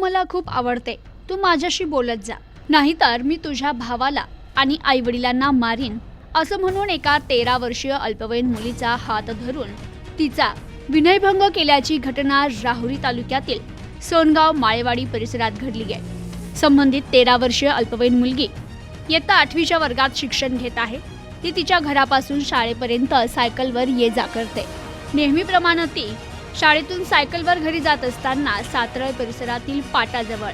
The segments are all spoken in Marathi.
मला खूप आवडते. तू माझ्याशी बोलत जा. नाहीतर मी तुझ्या भावाला आणि आई वडिलांना मारीन. असं म्हणून एका तेरा वर्षीय अल्पवयीन मुलीचा हात धरून तिचा विनयभंग केल्याची घटना राहुरी तालुक्यातील सोनगाव माळेवाडी परिसरात घडली आहे. संबंधित तेरा वर्षीय अल्पवयीन मुलगी इयत्ता आठवीच्या वर्गात शिक्षण घेत आहे. ती तिच्या घरापासून शाळेपर्यंत सायकलवर ये जा करते. नेहमीप्रमाणे ती शाळेतून सायकलवर घरी जात असताना सातरळ परिसरातील पाटाजवळ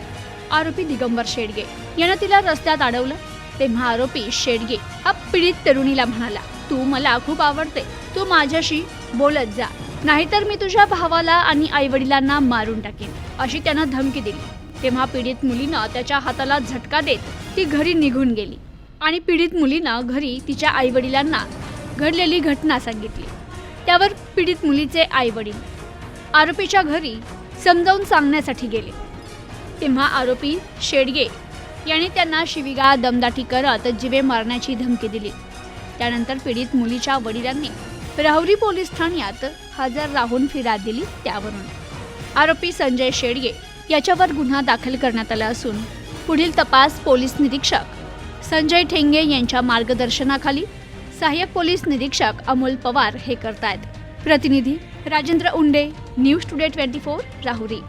आरोपी दिगंबर शेडगे यानं तिला रस्त्यात अडवलं. तेव्हा आरोपी शेडगे हा पीडित तरुणीला म्हणाला तू मला खूप आवडते. तू माझ्याशी बोलत जा. नाहीतर मी तुझ्या भावाला आणि आई वडिलांना मारून टाकेन. अशी त्यानं धमकी दिली. तेव्हा पीडित मुलीनं त्याच्या हाताला झटका देत ती घरी निघून गेली आणि पीडित मुलीनं घरी तिच्या आई वडिलांना घडलेली घटना सांगितली. त्यावर पीडित मुलीचे आई वडील आरोपीच्या घरी समजावून सांगण्यासाठी गेले. तेव्हा आरोपी शेडगे याने त्यांना शिविगा दमदाटी करत जिवे मारण्याची धमकी दिली. त्यानंतर पीडित मुलीच्या वडिलांनी राहुरी पोलीस ठाण्यात हजर राहून फिर्याद दिली त्यावरून. आरोपी संजय शेडगे याच्यावर गुन्हा दाखल करण्यात आला असून पुढील तपास पोलीस निरीक्षक संजय ठेंगे यांच्या मार्गदर्शनाखाली सहाय्यक पोलीस निरीक्षक अमोल पवार हे करतायत. પ્રતિનિધિ Rajendra Unde news today twenty four Rahuri